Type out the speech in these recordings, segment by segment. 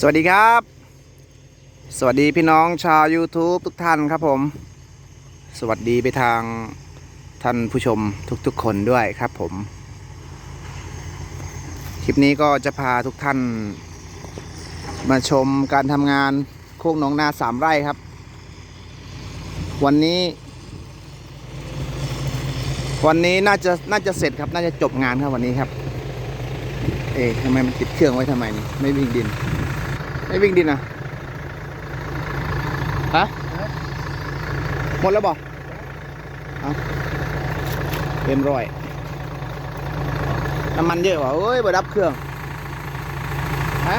สวัสดีครับ สวัสดีพี่น้องชาว YouTube ทุกท่านครับผม สวัสดีไปทางท่านผู้ชมทุกๆคนด้วยครับผม คลิปนี้ก็จะพาทุกท่าน มาชมการทำงานโคกหนองนาสามไร่ครับ วันนี้ วันนี้น่าจะน่าจะเสร็จครับ น่าจะจบงานครับวันนี้ครับ เอ๊ะทำไมมันติดเครื่องไว้ทำไมนี่ไม่วิ่งดิน ไม่วิ่งดินอะฮะหมดแล้วบอกเอาเต็มร้อยน้ำมันเยอะว่ะเอ้ยไปดับเครื่องฮะ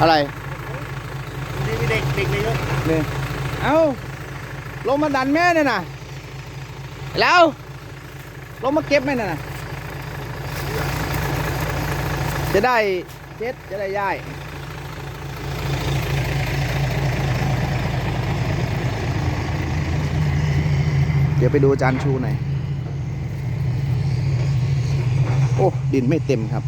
อะไรนี่มีเด็กเด็กเลยเยอะนี่เอาลงมาดันแม่เนี่ยนะแล้วลงมาเก็บแม่น่ะนะจะได้ เช็ดจะได้ย้ายเดี๋ยวไปดูจานชูหน่อย โอ้ ดินไม่เต็มครับ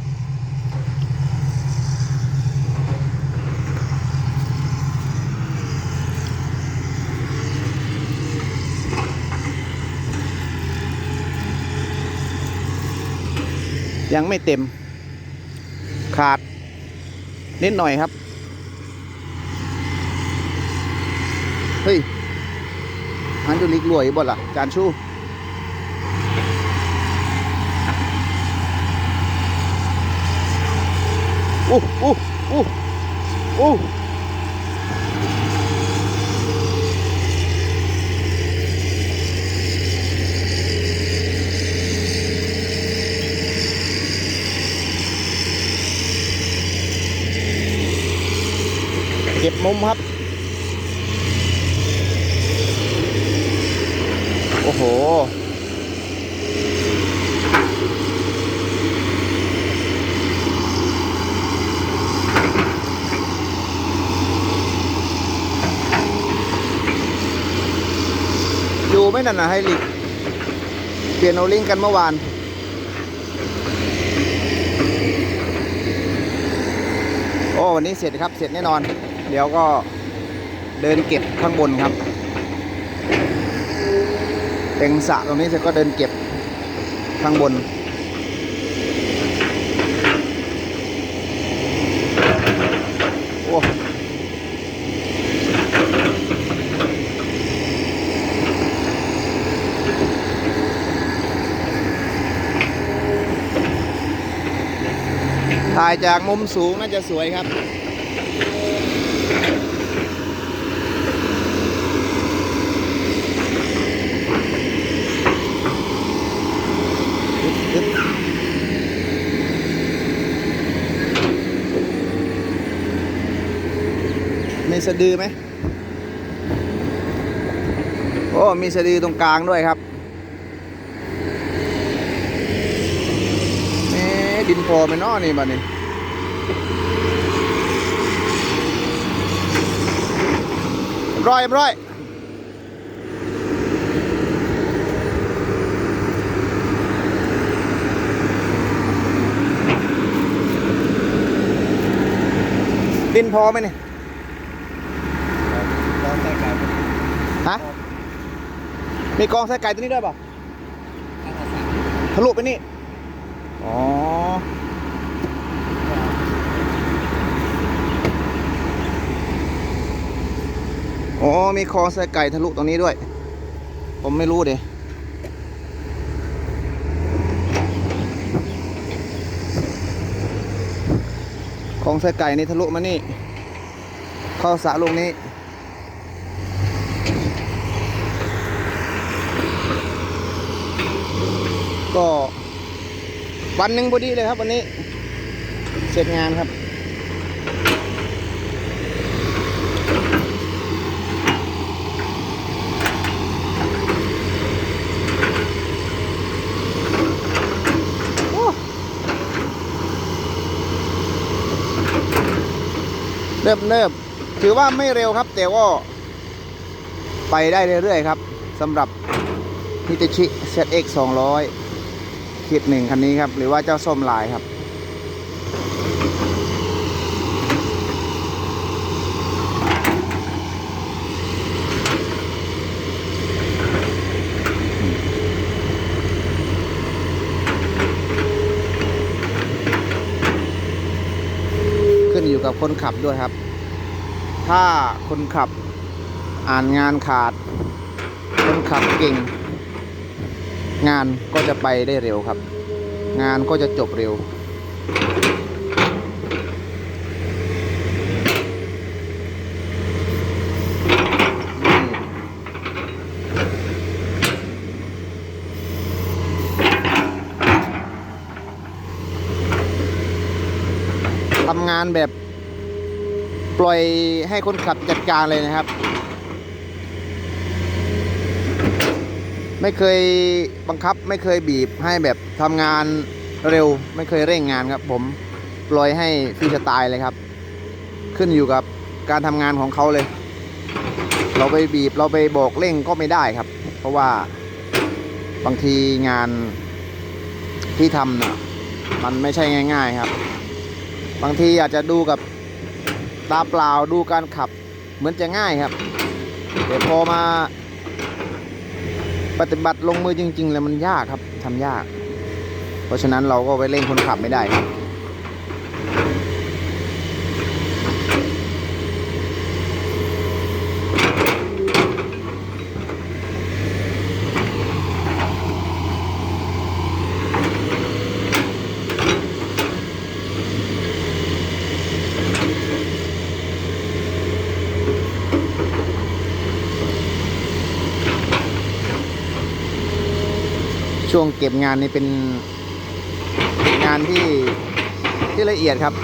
ยังไม่เต็ม ขาด นิดหน่อยครับ เฮ้ยอันดูลิกรวยบ่ล่ะ จานชูอู้อู้อู้อู้ เก็บมุมครับ โอ้โห อยู่ไม่นานนะให้ลิก เปลี่ยนโอลิงกันเมื่อวานโอ้วันนี้เสร็จครับ เสร็จแน่นอน เดี๋ยวก็เดินเก็บข้างบนครับเต็งสะตรงนี้เสร็จก็เดินเก็บข้างบน โอ้ถ่ายจากมุมสูงน่าจะสวยครับ สะดือไหมโอ้มีสะดือตรงกลางด้วยครับแหม่ดินพอไปเนอนี่บัดนี้เรียบร้อยร้อยดินพอไหมเนี่ย ตอนแต่ไก่ ฮะ มีกองใส่ไก่ตัวนี้ด้วยเปล่าทะลุไปนี่ อ๋อ อ๋อ มีคลองใส่ไก่ทะลุตรงนี้ด้วย ผมไม่รู้เดยคลองใส่ไก่นี่ทะลุมานี่ เข้าสระลงนี้ ก็วันหนึ่งพอดีเลยครับ วันนี้ เสร็จงานครับ เนิบเนิบถือว่าไม่เร็วครับ แต่ก็ไปได้เรื่อยๆครับสำหรับฮิตาชิ ZX 200 คิดหนึ่งคันนี้ครับ หรือว่าเจ้าส้มลายครับขึ้นอยู่กับคนขับด้วยครับ ถ้าคนขับอ่านงานขาด คนขับเก่ง งานก็จะไปได้เร็วครับ งานก็จะจบเร็ว ทำงานแบบปล่อยให้คนขับจัดการเลยนะครับ ไม่เคยบังคับไม่เคยบีบให้แบบทำงานเร็ว ไม่เคยเร่งงานครับ ผมปล่อยให้ฟรีสไตล์เลยครับ ขึ้นอยู่กับการทำงานของเขาเลย เราไปบีบเราไปบอกเร่งก็ไม่ได้ครับ เพราะว่าบางทีงานที่ทำน่ะมันไม่ใช่ง่าย ๆครับ บางทีอาจจะดูกับตาเปล่าดูการขับเหมือนจะง่ายครับแต่พอมา ปฏิบัติลงมือจริง ๆ แล้วมันยากครับทำยาก เพราะฉะนั้นเราก็ไปเร่งคนขับไม่ได้ครับ ช่วงเก็บงานนี่เป็นงานที่ที่ละเอียดครับ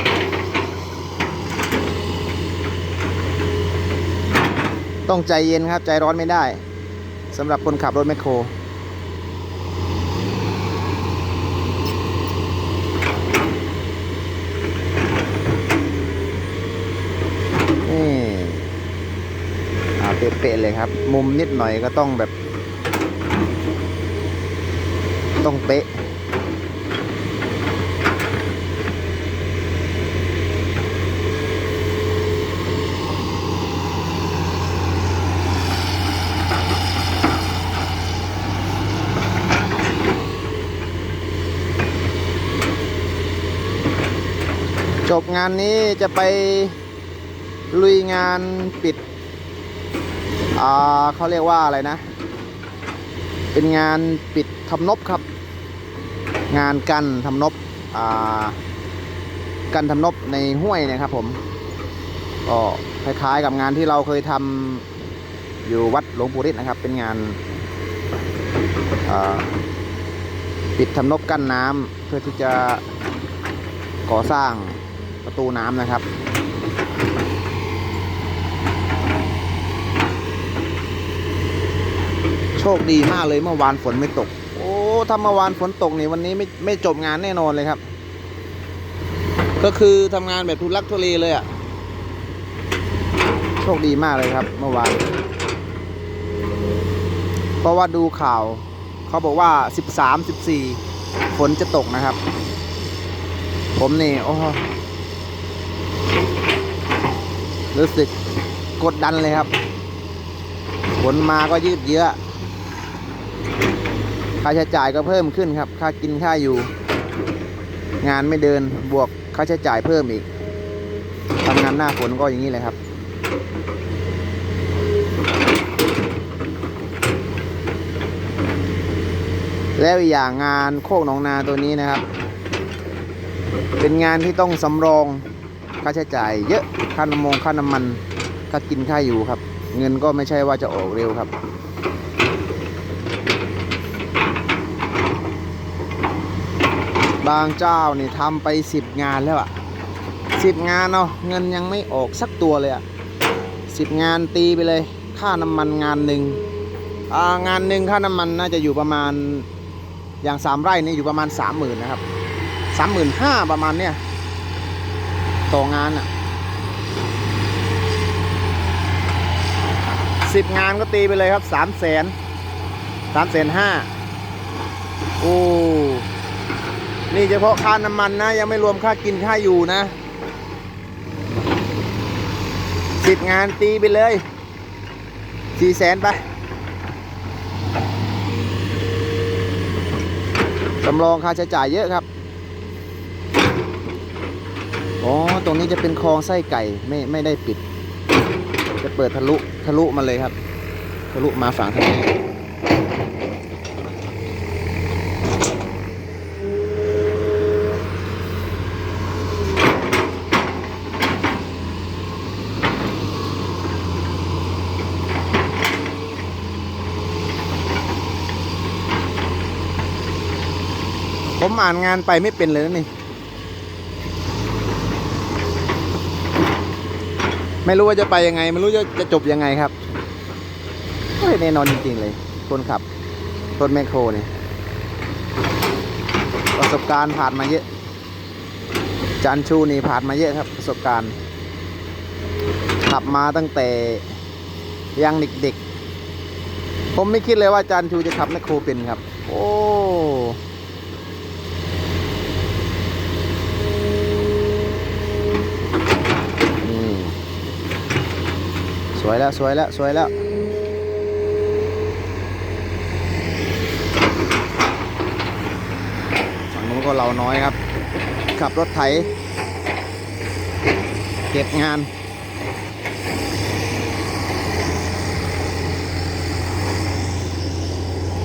ต้องใจเย็นครับ ใจร้อนไม่ได้สำหรับคนขับรถแมคโคร นี่อ่าเป๊ะๆเลยครับ มุมนิดหน่อยก็ต้องแบบ ต้องเป๊ะจบงานนี้จะไปลุยงานปิด อ่าเขาเรียกว่าอะไรนะ เป็นงานปิดทำนบครับ งานกันทำนบอ่ากันทำนบในห้วยนะครับผมก็คล้ายๆกับงานที่เราเคยทำอยู่วัดหลวงปู่ฤทธิ์นะครับ เป็นงานปิดทำนบกั้นน้ำเพื่อที่จะก่อสร้างประตูน้ำนะครับ โช คดีมากเลยเมื่อวานฝนไม่ตก โอ้ถ้าเมื่อวานฝนตกนี่วันนี้ไม่ไม่จบงานแน่นอนเลยครับ ก็คือทำงานแบบทุลักทุเลเลยอะ่ะโชคดีมากเลยครับ เมื่อวานเพราะว่าดูข่าวเขาบอกว่า 13 14 ฝนจะตกนะครับ ผมนี่โอ้รู้สึกกดดันเลยครับ ฝนมาก็ยืดเยื้อ ค่าใช้จ่ายก็เพิ่มขึ้นครับ ค่ากินค่าอยู่ งานไม่เดินบวกค่าใช้จ่ายเพิ่มอีกทำงานหน้าฝนก็อย่างนี้เลยครับ แล้วอีกอย่างงานโคกหนองนาตัวนี้นะครับ เป็นงานที่ต้องสำรองค่าใช้จ่าย เยอะค่าน้ำมงค่าน้ำมันค่ากินค่าอยู่ครับ เงินก็ไม่ใช่ว่าจะออกเร็วครับ บางเจ้านี่ทำไปสิบงานแล้วอะสิบงานเนาะเงินยังไม่ออกสักตัวเลยอะสิบงานตีไปเลย ค่าน้ำมันงานหนึ่งงานหนึ่งค่าน้ำมันน่าจะอยู่ประมาณอย่างสามไร่นี่อยู่ประมาณสามหมื่นนะครับสามหมื่นห้าประมาณเนี้ยต่องานอะสิบงานก็ตีไปเลยครับสามแสนสามแสนห้าโอ้ นี่เฉพาะค่าน้ำมันนะ ยังไม่รวมค่ากินค่าอยู่นะสิบงานตีไปเลยสี่แสนไปสำรองค่าใช้จ่ายเยอะครับ อ๋อ ตรงนี้จะเป็นคลองไส้ไก่ไม่ไม่ได้ปิด จะเปิดทะลุทะลุมาเลยครับ ทะลุมาฝั่งทางนี้ ผมอ่านงานไปไม่เป็นเลยนะนี่ ไม่รู้ว่าจะไปยังไง ไม่รู้จะจะจบยังไงครับเฮ้ยแน่นอนจริงๆเลย คนขับรถแมคโครนี่ประสบการณ์ผ่านมาเยอะ จันชูนี่ผ่านมาเยอะครับ ประสบการณ์ ขับมาตั้งแต่ยังเด็กๆ ผมไม่คิดเลยว่าจันชูจะขับแมคโครเป็นครับ โอ้ วยแล้วสวยแล้วสวยแล้วฝั่งนู้นก็เราน้อยครับ ขับรถไถ เก็บงาน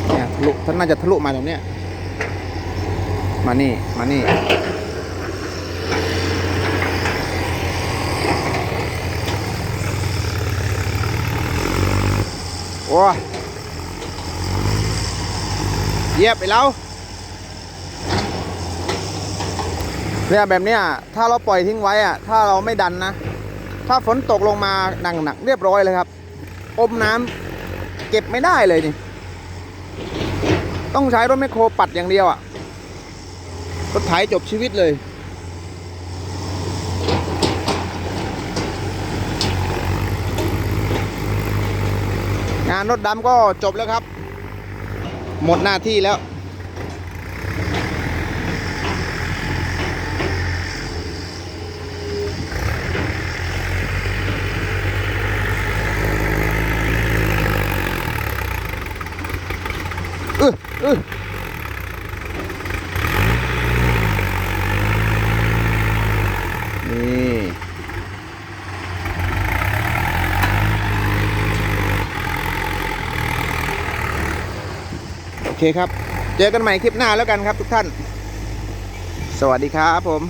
เนี่ยทะลุท่านน่าจะทะลุมาตรงเนี้ยมานี่ มานี่ โอ้ยเยียบไปแล้วเนี่ยแบบเนี้ยถ้าเราปล่อยทิ้งไว้อะถ้าเราไม่ดันนะ ถ้าฝนตกลงมาหนักหนักๆเรียบร้อยเลยครับ อมน้ำเก็บไม่ได้เลยนี่ ต้องใช้รถแมคโครปัดอย่างเดียวอะรถไถจบชีวิตเลย งานรถดำก็จบแล้วครับ หมดหน้าที่แล้วเออเออ เคครับ เจอกันใหม่คลิปหน้าแล้วกันครับทุกท่าน สวัสดีครับผม